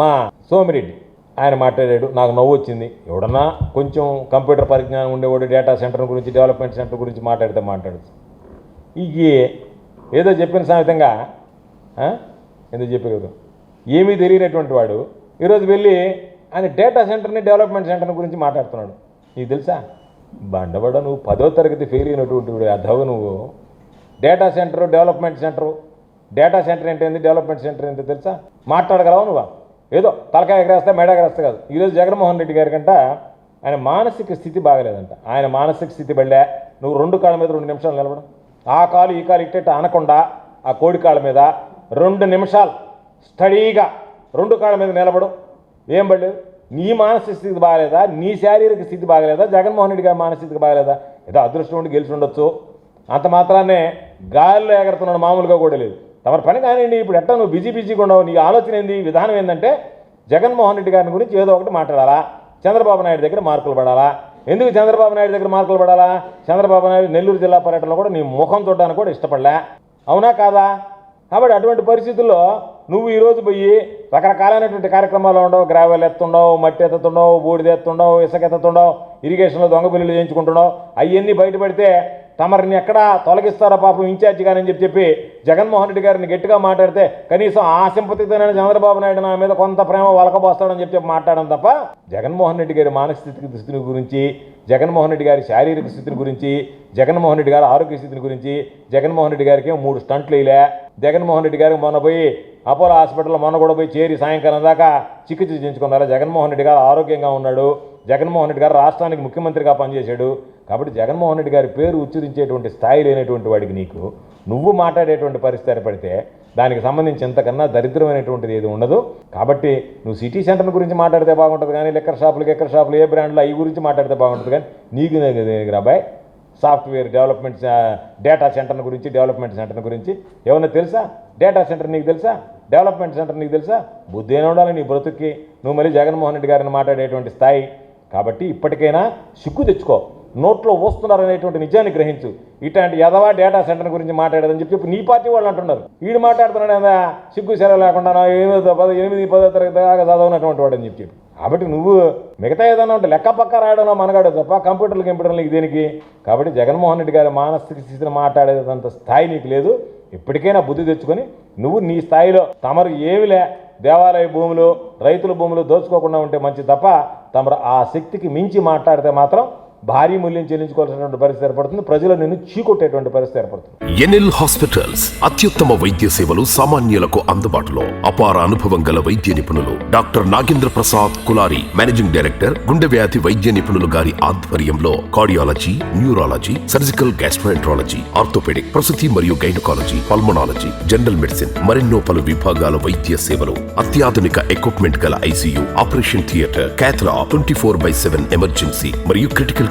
మా సోమిరెడ్డి ఆయన మాట్లాడాడు నాకు నవ్వు వచ్చింది. ఎవడన్నా కొంచెం కంప్యూటర్ పరిజ్ఞానం ఉండేవాడు డేటా సెంటర్ గురించి డెవలప్మెంట్ సెంటర్ గురించి మాట్లాడితే మాట్లాడచ్చు. ఈ ఏదో చెప్పిన సామెతంగా ఎందుకు ఏదో ఏమీ తెలియనటువంటి వాడు ఈరోజు వెళ్ళి ఆయన డేటా సెంటర్ని డెవలప్మెంట్ సెంటర్ గురించి మాట్లాడుతున్నాడు. నీకు తెలుసా? బండబడ నువ్వు పదో తరగతి ఫెయిల్ అయినటువంటి వాడు అధవ నువ్వు. Data centre development centre data centre ఏంటి డెవలప్మెంట్ సెంటర్ ఏంటో తెలుసా? మాట్లాడగలవా నువ్వు? ఏదో తలకాయ ఎగరేస్తే మెడ ఎగరేస్తే కాదు. ఈరోజు జగన్మోహన్ రెడ్డి గారి కంట ఆయన మానసిక స్థితి బాగలేదంట. ఆయన మానసిక స్థితి బళ్ళే. నువ్వు రెండు కాళ్ళ మీద రెండు నిమిషాలు నిలబడం. ఆ కాలు ఈ కాలు ఇట్టేట అనకుండా ఆ కోడి కాళ్ళ మీద రెండు నిమిషాలు స్టడీగా రెండు కాళ్ళ మీద నిలబడు. ఏం పడలేదు నీ మానసిక స్థితి బాగలేదా? నీ శారీరక స్థితి బాగలేదా? జగన్మోహన్ రెడ్డి గారి మానసిక స్థితి బాగలేదా? ఏదో అదృష్టం ఉండి గెలిచి ఉండొచ్చు. అంత మాత్రాన్నే గాలిలో ఎగరుతున్నాడు మామూలుగా కూడా లేదు. తమ పని కానివ్వండి ఇప్పుడు ఎట్టా నువ్వు బిజీ బిజీగా ఉండవు? నీ ఆలోచన ఏంది? విధానం ఏంటంటే జగన్మోహన్ రెడ్డి గారిని గురించి ఏదో ఒకటి మాట్లాడాలా? చంద్రబాబు నాయుడు దగ్గర మార్కులు పడాలా? ఎందుకు చంద్రబాబు నాయుడు దగ్గర మార్కులు పడాలా? చంద్రబాబు నాయుడు నెల్లూరు జిల్లా పర్యటనలో కూడా నీ ముఖం చూడడానికి కూడా ఇష్టపడలే. అవునా కాదా? కాబట్టి అటువంటి పరిస్థితుల్లో నువ్వు ఈరోజు పోయి రకరకాలైనటువంటి కార్యక్రమాలు ఉండవు. గ్రావెల్ ఎత్తుండవు మట్టి ఎత్తుతుండవు బూడిద ఎత్తుండవు ఇసుక ఎత్తుతుండవు ఇరిగేషన్లో దొంగ బిల్లులు చేయించుకుంటున్నావు. అవన్నీ బయటపడితే తమరిని ఎక్కడ తొలగిస్తారో పాపం ఇన్ఛార్జి గారని చెప్పి చెప్పి జగన్మోహన్ రెడ్డి గారిని గట్టిగా మాట్లాడితే కనీసం ఆ సింపతితోనైనా చంద్రబాబు నాయుడు నా మీద కొంత ప్రేమ వలకబోస్తాడని చెప్పి చెప్పి మాట్లాడడం తప్ప జగన్మోహన్ రెడ్డి గారి మానసిక స్థితిని గురించి జగన్మోహన్ రెడ్డి గారి శారీరక స్థితిని గురించి జగన్మోహన్ రెడ్డి గారి ఆరోగ్య స్థితిని గురించి జగన్మోహన్ రెడ్డి గారికి మూడు స్టంట్లు వేయలే జగన్మోహన్ రెడ్డి గారికి మొన్న పోయి అపోలో హాస్పిటల్లో మొన్న కూడా పోయి చేరి సాయంకాలం దాకా చికిత్స చేయించుకున్నారు? జగన్మోహన్ రెడ్డి గారు ఆరోగ్యంగా ఉన్నాడు. జగన్మోహన్ రెడ్డి గారు రాష్ట్రానికి ముఖ్యమంత్రిగా పనిచేశాడు. కాబట్టి జగన్మోహన్ రెడ్డి గారి పేరు ఉచ్చరించేటువంటి స్థాయి లేనటువంటి వాడికి నీకు నువ్వు మాట్లాడేటువంటి పరిస్థితి ఏర్పడితే దానికి సంబంధించి ఎంతకన్నా దరిద్రమైనటువంటిది ఏది ఉండదు. కాబట్టి నువ్వు సిటీ సెంటర్ గురించి మాట్లాడితే బాగుంటుంది కానీ లెక్కర్ షాపులు లెక్కర్ షాపులు ఏ బ్రాండ్లు అవి గురించి మాట్లాడితే బాగుంటుంది కానీ నీకు నీకు రాబాయ్ సాఫ్ట్వేర్ డెవలప్మెంట్ డేటా సెంటర్ గురించి డెవలప్మెంట్ సెంటర్ గురించి ఏమన్నా తెలుసా? డేటా సెంటర్ నీకు తెలుసా? డెవలప్మెంట్ సెంటర్ నీకు తెలుసా? బుద్ధి అయినా ఉండాలి నీ బ్రతుక్కి. నువ్వు మళ్ళీ జగన్మోహన్ రెడ్డి గారిని మాట్లాడేటువంటి స్థాయి. కాబట్టి ఇప్పటికైనా సిగ్గు తెచ్చుకో. నోట్లో వస్తున్నారనేటువంటి నిజాన్ని గ్రహించు. ఇట్లాంటి యదవా డేటా సెంటర్ గురించి మాట్లాడదని చెప్పి ఇప్పుడు నీ పార్టీ వాళ్ళు అంటున్నారు. వీడు మాట్లాడుతున్నాడు ఏదా? సిగ్గు సెలవు లేకుండా ఎనిమిది పదో ఎనిమిది పదో తరగతి దాకా చదవనటువంటి వాడు అని చెప్పి. కాబట్టి నువ్వు మిగతా ఏదైనా ఉంటే లెక్క పక్క రాయడంలో మనగాడు తప్ప కంప్యూటర్లు కంప్యూటర్లు దేనికి? కాబట్టి జగన్మోహన్ రెడ్డి గారి మానసిక స్థితిని మాట్లాడేదంత స్థాయి నీకు లేదు. ఇప్పటికైనా బుద్ధి తెచ్చుకొని నువ్వు నీ స్థాయిలో తమరు ఏమిలే దేవాలయ భూములు రైతుల భూములు దోచుకోకుండా ఉంటే మంచి తప్ప తమరు ఆ శక్తికి మించి మాట్లాడితే మాత్రం భారీ మూల్యం చెల్లించుకోవాల్సినటువంటి పరిస్థితి ఏర్పడుతుంది. ప్రజలు నిన్ను చీకొట్టేటువంటి పరిస్థితి ఏర్పడుతుంది. ఎన్ఎల్ హాస్పిటల్స్ అత్యుత్తమ వైద్య సేవలు సామాన్యులకు అందుబాటులో. అపార అనుభవం గల వైద్య నిపుణులు doctor Nagendra Prasad Kulari managing director గుండె వ్యాధి వైద్య నిపుణులు గారి ఆధ్వర్యంలో cardiology neurology surgical gastroenterology orthopaedic ప్రసూతి మరియు గైనకాలజీ పల్మనాలజీ జనరల్ మెడిసిన్ మరెన్నో పలు విభాగాల వైద్య సేవలు అత్యాధునిక ఎక్విప్మెంట్ గల ICU operation theatre cath lab twenty four by seven emergency మరియు క్రిటికల్